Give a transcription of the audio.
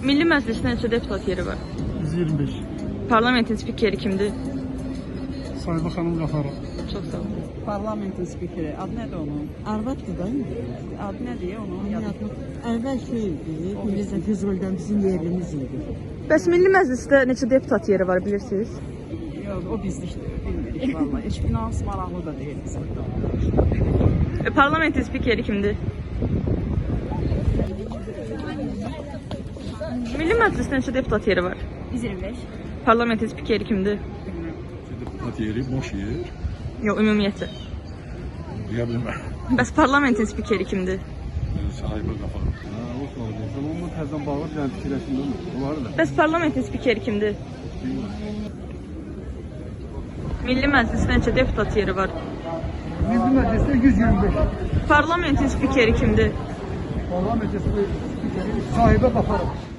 Milli Məclisdə neçə deputat yeri var? 125. Parlamentin spikeri kimdir? Sahibi Hanım Qafarov. Çox sağ olun. Parlamentin spikeri. Adı nədir onun? Arvaddır da. Adı nədir onun? Yadı. Əvvəl şey idi, bizim Füzulidən bizim yerimiz idi. Bəs Milli Məclisdə neçə deputat yeri var bilirsiniz? Yox, o bizlikdir. Bilmirik vallahi. Heç finans maraqlı da deyil bizim. E, Parlamentin spikeri kimdir? Milli Məclisdə neçə deputat yeri var? 125. Parlamentin spikeri kimdir? Deputat yeri boş yer. Yox, ümumiyyətlə. Deyə bilməm. Bəs parlamentin spikeri kimdir? Sahibi qafa. Ha, o sordu. Tamam mı? Təzən bağır gəldi fikirləşində. Var da. Bəs parlamentin spikeri kimdir? Milli Məclisdə neçə deputat yeri var? Milli Məclisdə 125. Parlamentin spikeri kimdir? Parlament Məclisi spikeri Sahibə Qafarov.